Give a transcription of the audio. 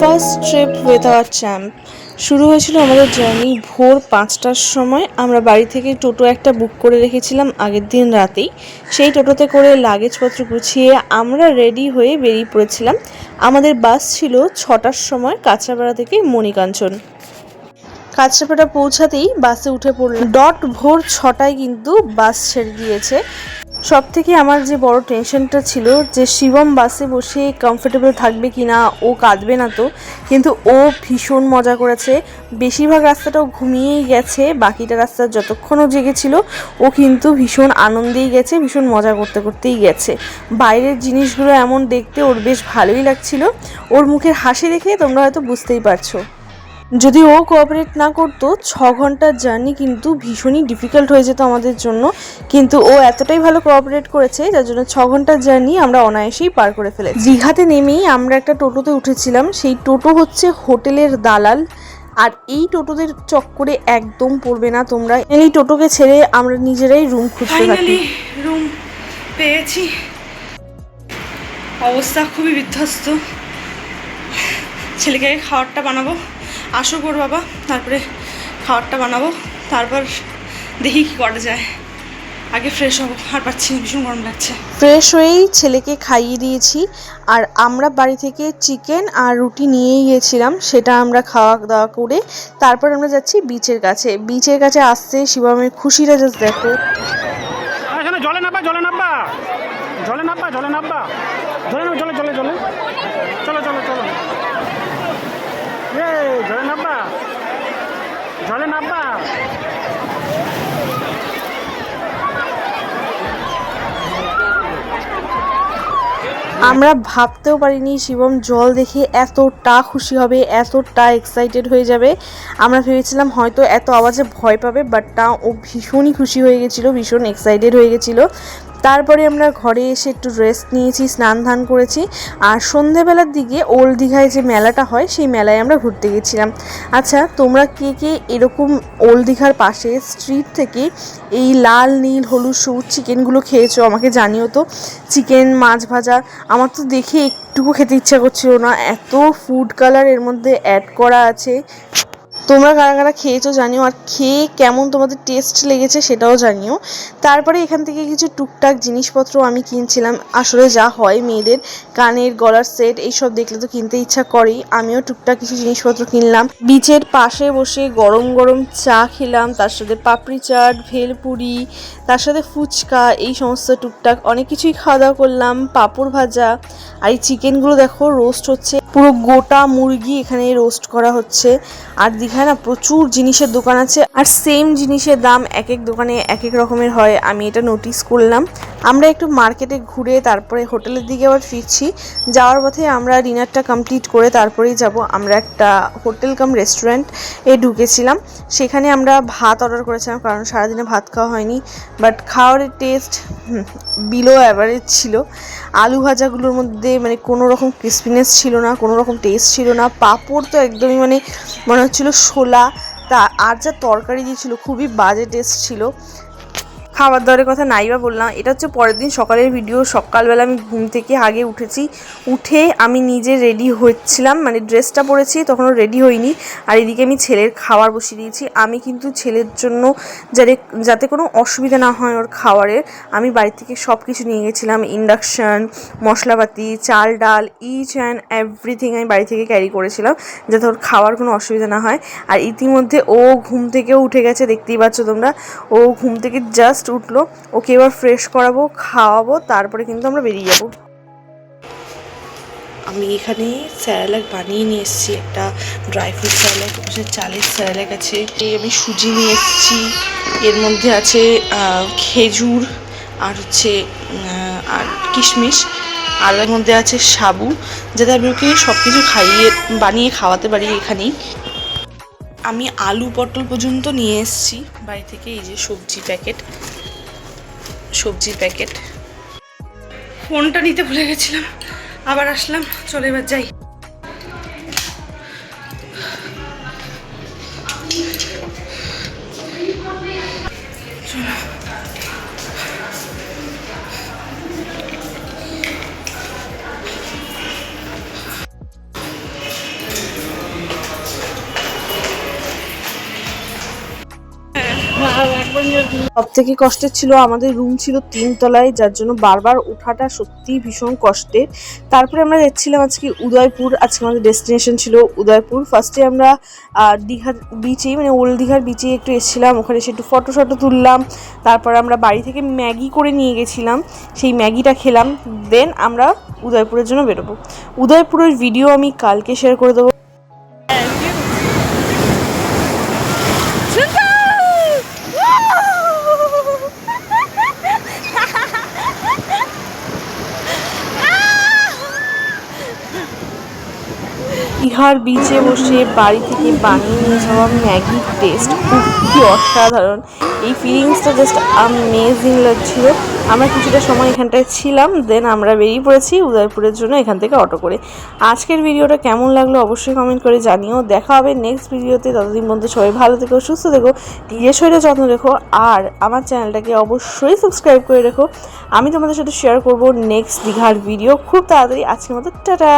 First trip with our champ শুরু হয়েছিল আমাদের জার্নি ভোর পাঁচটার সময়। আমরা বাড়ি থেকে টোটো একটা বুক করে রেখেছিলাম আগের দিন রাতেই। সেই টোটোতে করে লাগেজপত্র গুছিয়ে আমরা রেডি হয়ে বেরিয়ে পড়েছিলাম। আমাদের বাস ছিল ছটার সময় কাঁচরাপাড়া থেকে মণিকাঞ্চন। কাঁচরাপাড়া পৌঁছাতেই বাসে উঠে পড়লাম ডট ভোর ছটায় কিন্তু বাস ছেড়ে দিয়েছে। সব থেকে আমার যে বড় টেনশনটা ছিল যে শিবম বাসে বসে কমফোর্টেবল থাকবে কি না ও কাঁদবে না তো, কিন্তু ও ভীষণ মজা করেছে। বেশিরভাগ রাস্তাটাও ঘুমিয়েই গেছে, বাকিটা রাস্তা যতক্ষণও জেগেছিল ও কিন্তু ভীষণ আনন্দেই গেছে, ভীষণ মজা করতে করতেই গেছে। বাইরের জিনিসগুলো এমন দেখতে ওর বেশ ভালোই লাগছিল। ওর মুখের হাসি দেখে তোমরা হয়তো বুঝতেই পারছ। যদি ও কোঅপারেট না করতো, ছ ঘণ্টার জার্নি কিন্তু ভীষণই ডিফিকাল্ট হয়ে যেত আমাদের জন্য। কিন্তু ও এতটাই ভালো কোঅপারেট করেছে, যার জন্য ছ ঘণ্টার জার্নি আমরা অনায়াসেই পার করে ফেলেছি। দীঘাতে নেমেই আমরা একটা টোটোতে উঠেছিলাম, সেই টোটো হচ্ছে হোটেলের দালাল। আর এই টোটোদের চক্করে একদম পড়বে না তোমরা। এই টোটোকে ছেড়ে আমরা নিজেরাই রুম খুঁজতে থাকি। রুম পেয়েছি। অবস্থা খুবই বিধ্বস্ত। ছেলেকে খাবারটা বানাবো। আসো কর বাবা তারপরে খাবারটা বানাবো তারপর দেখি কি করা যায়। আগে ফ্রেশ হব আর পাচ্ছি ভীষণ গরম লাগছে। ফ্রেশ হয়েই ছেলেকে খাইয়ে দিয়েছি আর আমরা বাড়ি থেকে চিকেন আর রুটি নিয়েই গিয়েছিলাম সেটা আমরা খাওয়া দাওয়া করে তারপর আমরা যাচ্ছি বিচের কাছে। বিচের কাছে আসতে শিবমের খুশিটা জাস্ট দেখো। এখানে জলে নাব্বা জলে নাব্বা জলে নাব্বা জলে নাব্বা জলে জলে জলে জলে। চলো চলো চলো। আমরা ভাবতেও পারিনি শিবম জল দেখে এতটা খুশি হবে, এতটা এক্সাইটেড হয়ে যাবে। আমরা ভেবেছিলাম হয়তো এত আওয়াজে ভয় পাবে বাট তা ও ভীষণই খুশি হয়ে গেছিল, ভীষণ এক্সাইটেড হয়ে গেছিল। তারপরে আমরা ঘরে এসে একটু রেস্ট নিয়েছি, স্নান ধান করেছি। আর সন্ধেবেলার দিকে ওল্ড দীঘায় যে মেলাটা হয়, সেই মেলায় আমরা ঘুরতে গেছিলাম। আচ্ছা তোমরা কে কে এরকম ওল্ড দীঘার পাশে স্ট্রিট থেকে এই লাল, নীল, হলুদ, সবুজ চিকেনগুলো খেয়েছো? আমাকে জানিও তো। চিকেন মাছ ভাজা, আমার তো দেখে একটুকু খেতে ইচ্ছা করছিল না। এত ফুড কালারের মধ্যে অ্যাড করা আছে। তোমরা কারা কারা খেয়েছো জানিও, আর খেয়ে কেমন তোমাদের টেস্ট লেগেছে সেটাও জানিও। তারপরে এখান থেকে কিছু টুকটাক জিনিসপত্র আমি কিনছিলাম, আসলে যা হয় মেয়েদের, কানের, গলার সেট এইসব দেখলে তো কিনতে ইচ্ছা করেই। আমিও টুকটাক কিছু জিনিসপত্র কিনলাম। বিচের পাশে বসে গরম গরম চা খেলাম, তার সাথে পাপড়ি চাট, ভেলপুরি, তার সাথে ফুচকা, এই সমস্ত টুকটাক। অনেক কিছুই খাওয়া দাওয়া করলাম, পাঁপড় ভাজা, আর এই চিকেনগুলো দেখো রোস্ট হচ্ছে। পুরো গোটা মুরগি এখানে রোস্ট করা হচ্ছে। আর দীঘায় না, প্রচুর জিনিসের দোকান আছে আর সেম জিনিসের দাম এক এক দোকানে এক এক রকমের হয়। আমি এটা নোটিস করলাম। আমরা একটু মার্কেটে ঘুরে তারপরে হোটেলের দিকে আবার ফিরছি। যাওয়ার পথে আমরা ডিনারটা কমপ্লিট করে তারপরেই যাব। আমরা একটা হোটেল কাম রেস্টুরেন্ট এ ঢুকেছিলাম। সেখানে আমরা ভাত অর্ডার করেছিলাম কারণ সারাদিনে ভাত খাওয়া হয়নি। বাট খাওয়ার টেস্ট বিলো অ্যাভারেজ ছিল। আলু ভাজাগুলোর মধ্যে মানে কোনো রকম ক্রিসপিনেস ছিল না, কোনো রকম টেস্ট ছিল না। পাঁপড় তো একদমই মানে মনে হচ্ছিল শোলা তা আর যা তরকারি দিয়েছিল খুবই বাজে টেস্ট ছিল। খাবার দাবারের কথা নাই বা বললাম, এটা হচ্ছে পরের দিন সকালের ভিডিও সকালবেলা আমি ঘুম থেকে আগে উঠেছি। উঠে আমি নিজে রেডি হচ্ছিলাম মানে ড্রেসটা পরেছি, তখনও রেডি হইনি। আর এদিকে আমি ছেলের খাবার বসিয়ে দিয়েছি। আমি কিন্তু ছেলের জন্য যাতে যাতে কোনো অসুবিধা না হয় ওর খাবারের, আমি বাড়ি থেকে সব কিছু নিয়ে গেছিলাম। ইন্ডাকশান মশলাপাতি, চাল, ডাল ইচ অ্যান্ড এভরিথিং আমি বাড়ি থেকে ক্যারি করেছিলাম, যাতে ওর খাওয়ার কোনো অসুবিধা না হয়। আর ইতিমধ্যে ও ঘুম থেকেও উঠে গেছে, দেখতেই পাচ্ছ তোমরা। ও ঘুম থেকে জাস্ট উঠল। ওকে এবার ফ্রেশ করাবো, খাওয়াবো, তারপরে কিন্তু আমরা বেরিয়ে যাব। আমি এখানে স্যারালাক বানিয়ে নিয়ে এসেছি, একটা ড্রাই ফ্রুট স্যারালাক চালের স্যারালাক আছে। আমি সুজি নিয়ে এসেছি, এর মধ্যে আছে খেজুর, আর হচ্ছে আর কিশমিশ, আর এর মধ্যে আছে সাবু, যাতে আমি ওকে সব কিছু খাইয়ে, বানিয়ে খাওয়াতে পারি এখানেই। আমি আলু পটল পর্যন্ত নিয়ে এসেছি। বাড়ি থেকে এই যে সবজি প্যাকেট, সবজির প্যাকেট। ফোনটা নিতে ভুলে গেছিলাম, আবার আসলাম, চলে এবার যাই। সব থেকে কষ্টের ছিল, আমাদের রুম ছিল তিনতলায়, যার জন্য বারবার ওঠাটা সত্যিই ভীষণ কষ্টের। তারপরে আমরা যাচ্ছিলাম আজকে উদয়পুর, আজকে আমাদের ডেস্টিনেশন ছিল উদয়পুর। ফার্স্টে আমরা দীঘার বিচে মানে ওল্ড দীঘার বিচে একটু এসেছিলাম, ওখানে এসে একটু ফটো শটো তুললাম। তারপর আমরা বাড়ি থেকে ম্যাগি করে নিয়ে গেছিলাম, সেই ম্যাগিটা খেলাম। দেন আমরা উদয়পুরের জন্য বেরোবো। উদয়পুরের ভিডিও আমি কালকে শেয়ার করে দেবো ইহার বিচে বসে বাড়ি থেকে বানিয়ে নিয়ে যাওয়া ম্যাগির টেস্ট খুবই অসাধারণ। এই ফিলিংসটা জাস্ট আমেজিং লাগছিল। আমরা কিছুটা সময় এখানটায় ছিলাম দেন আমরা বেরিয়ে পড়েছি উদয়পুরের জন্য এখান থেকে অটো করে। আজকের ভিডিওটা কেমন লাগল অবশ্যই কমেন্ট করে জানিও। দেখা হবে নেক্সট ভিডিওতে। ততদিন পর্যন্ত সবাই ভালো থেকো, সুস্থ থেকো, নিজের শরীরে যত্ন রেখো, আর আমার চ্যানেলটাকে অবশ্যই সাবস্ক্রাইব করে রেখো। আমি তোমাদের সাথে শেয়ার করব নেক্সট দীঘার ভিডিও খুব তাড়াতাড়ি আজকের মতো, টাটা!